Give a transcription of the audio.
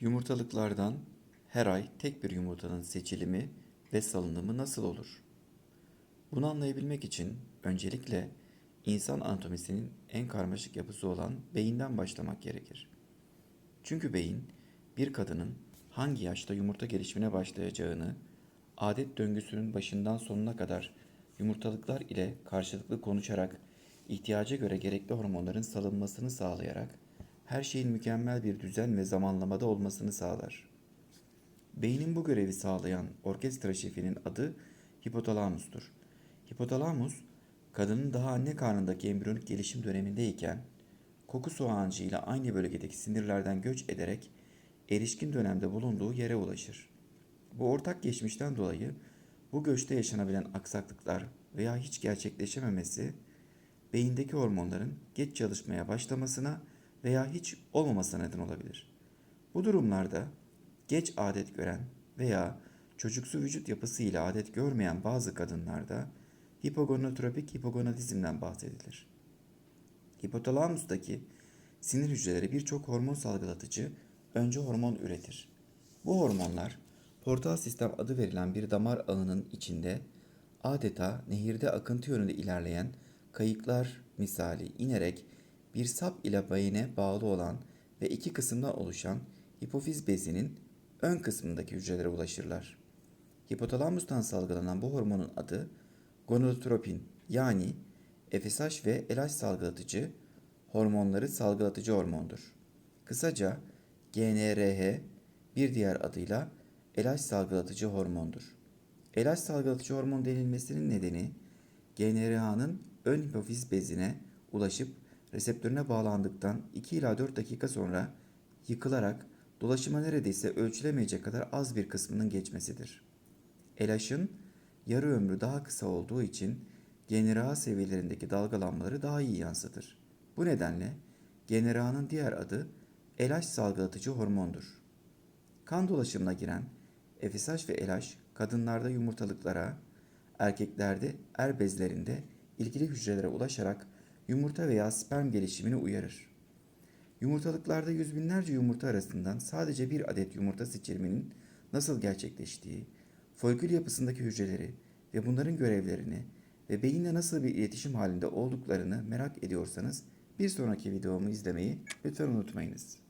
Yumurtalıklardan her ay tek bir yumurtanın seçilimi ve salınımı nasıl olur? Bunu anlayabilmek için öncelikle insan anatomisinin en karmaşık yapısı olan beyinden başlamak gerekir. Çünkü beyin bir kadının hangi yaşta yumurta gelişimine başlayacağını, adet döngüsünün başından sonuna kadar yumurtalıklar ile karşılıklı konuşarak ihtiyaca göre gerekli hormonların salınmasını sağlayarak her şeyin mükemmel bir düzen ve zamanlamada olmasını sağlar. Beynin bu görevi sağlayan orkestra şefinin adı hipotalamustur. Hipotalamus, kadının daha anne karnındaki embriyonik gelişim dönemindeyken koku soğancı ile aynı bölgedeki sinirlerden göç ederek erişkin dönemde bulunduğu yere ulaşır. Bu ortak geçmişten dolayı bu göçte yaşanabilen aksaklıklar veya hiç gerçekleşememesi beyindeki hormonların geç çalışmaya başlamasına veya hiç olmamasına neden olabilir. Bu durumlarda geç adet gören veya çocuksu vücut yapısı ile adet görmeyen bazı kadınlarda hipogonotropik hipogonadizmden bahsedilir. Hipotalamustaki sinir hücreleri birçok hormon salgılatıcı önce hormon üretir. Bu hormonlar portal sistem adı verilen bir damar ağının içinde adeta nehirde akıntı yönünde ilerleyen kayıklar misali inerek bir sap ile beyine bağlı olan ve iki kısımdan oluşan hipofiz bezinin ön kısmındaki hücrelere ulaşırlar. Hipotalamustan salgılanan bu hormonun adı gonadotropin yani FSH ve LH salgılatıcı hormonları salgılatıcı hormondur. Kısaca GnRH bir diğer adıyla LH salgılatıcı hormondur. LH salgılatıcı hormon denilmesinin nedeni GnRH'nın ön hipofiz bezine ulaşıp reseptörüne bağlandıktan 2 ila 4 dakika sonra yıkılarak dolaşıma neredeyse ölçülemeyecek kadar az bir kısmının geçmesidir. LH'ın yarı ömrü daha kısa olduğu için GnRH seviyelerindeki dalgalanmaları daha iyi yansıtır. Bu nedenle GnRH'nın diğer adı LH salgılatıcı hormondur. Kan dolaşımına giren FSH ve LH kadınlarda yumurtalıklara, erkeklerde er bezlerinde ilgili hücrelere ulaşarak yumurta veya sperm gelişimini uyarır. Yumurtalıklarda yüz binlerce yumurta arasından sadece bir adet yumurta seçilminin nasıl gerçekleştiği, folkül yapısındaki hücreleri ve bunların görevlerini ve beyinle nasıl bir iletişim halinde olduklarını merak ediyorsanız bir sonraki videomu izlemeyi lütfen unutmayınız.